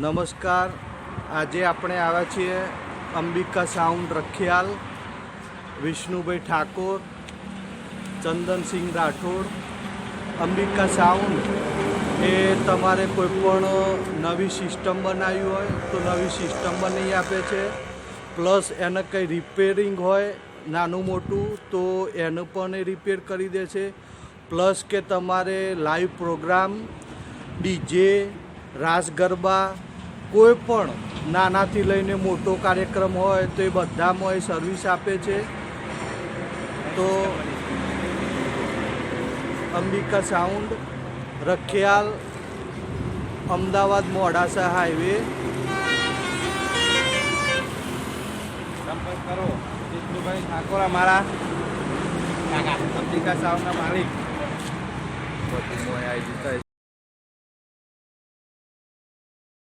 નમસ્કાર. આજે આપણે આવ્યા છીએ અંબિકા સાઉન્ડ રખિયાલ, વિષ્ણુભાઈ ઠાકોર, ચંદનસિંહ રાઠોડ. અંબિકા સાઉન્ડ એ તમારે કોઈ પણ નવી સિસ્ટમ બનાવી હોય તો નવી સિસ્ટમ બનાવી આપે છે. પ્લસ એને કંઈ રિપેરિંગ હોય નાનું મોટું તો એનું પણ એ રિપેર કરી દે છે. પ્લસ કે તમારે live program, DJ Raas Garba કોઈ પણ નાનાથી લઈને મોટો કાર્યક્રમ હોય તો એ બધામાં એ સર્વિસ આપે છે. તો અંબિકા સાઉન્ડ રખિયાલ, અમદાવાદ મોડાસા હાઈવે સંપર્ક કરો, વિષ્ણુભાઈ ઠાકોર અમારા. અંબિકા સાઉન્ડના માલિક.